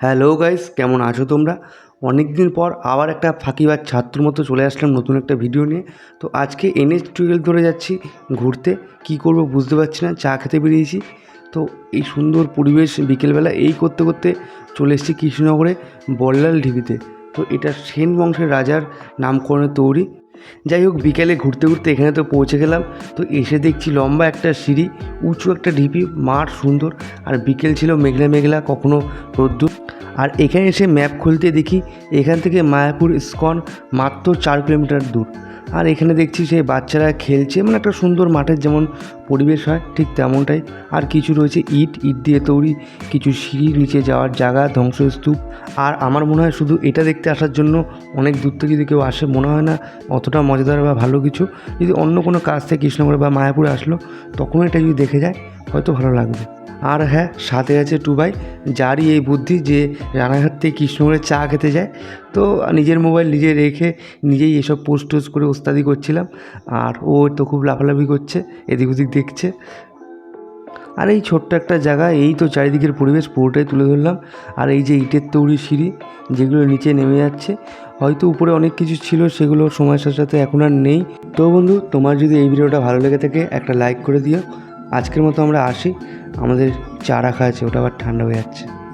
Hello guys কেমন আছো তোমরা? অনেক দিন পর আবার একটা ফাঁকিবার ছাত্র মতো চলে আসলাম নতুন একটা ভিডিও নিয়ে। তো আজকে এনএস টুয়েলভ ধরে যাচ্ছি ঘুরতে। কি করব বুঝতে পারছি না, চা খেতে বেরিয়েছি। তো এই সুন্দর পরিবেশ বিকেলবেলা এই করতে করতে চলে এসেছি কৃষ্ণনগরে বল্লাল ঢিবিতে। তো এটা সেন বংশের রাজার নামকরণে তৈরি। যাই হোক, বিকেলে ঘুরতে ঘুরতে এখানে তো পৌঁছে গেলাম। তো এসে দেখছি লম্বা একটা সিঁড়ি, উঁচু একটা ঢিপি, মাঠ সুন্দর। আর বিকেল ছিল মেঘলা মেঘলা, কখনো রোদ্দুর। আর এখানে এসে ম্যাপ খুলতে দেখি, এখান থেকে মায়াপুর ইস্কন মাত্র চার কিলোমিটার দূর। আর এখানে দেখছি সেই বাচ্চারা খেলছে মানে একটা সুন্দর মাঠের যেমন পরিবেশ হয়, ঠিক তেমনটাই। আর কিছু রয়েছে ইট ইট দিয়ে তৈরি কিছু সিঁড়ি, নিচে যাওয়ার জায়গা, ধ্বংসস্তূপ। আর আমার মনে হয় শুধু এটা দেখতে আসার জন্য অনেক দূর থেকে যদি কেউ আসে, মনে হয় না অতটা মজাদার বা ভালো কিছু। যদি অন্য কোনো কাজ থেকে কৃষ্ণনগরে বা মায়াপুরে আসলো তখন এটা যদি দেখে যায়, হয়তো ভালো লাগবে। আর হ্যাঁ সাথে আছে টুবাই, যারই এই বুদ্ধি যে রানাঘাট থেকে কৃষ্ণনগরে চা খেতে যায়। তো নিজের মোবাইল নিজে রেখে নিজেই এসব পোস্ট টোস্ট করে ওস্তাদি করছিলাম, আর ও তো খুব লাফালাফি করছে, এদিক ওদিক দেখছে। আর এই ছোট্ট একটা জায়গা, এই তো চারিদিকের পরিবেশ পুরোটাই তুলে ধরলাম। আর এই যে ইটের তৈরি সিঁড়ি, যেগুলো নিচে নেমে যাচ্ছে, হয়তো উপরে অনেক কিছু ছিল, সেগুলো সময়ের সাথে সাথে এখন আর নেই। তো বন্ধু, তোমার যদি এই ভিডিওটা ভালো লেগে থাকে, একটা লাইক করে দিও। আজকের মতো আমরা আসি। আমাদের চা রাখা আছে ওটা আবার ঠান্ডা হয়ে যাচ্ছে।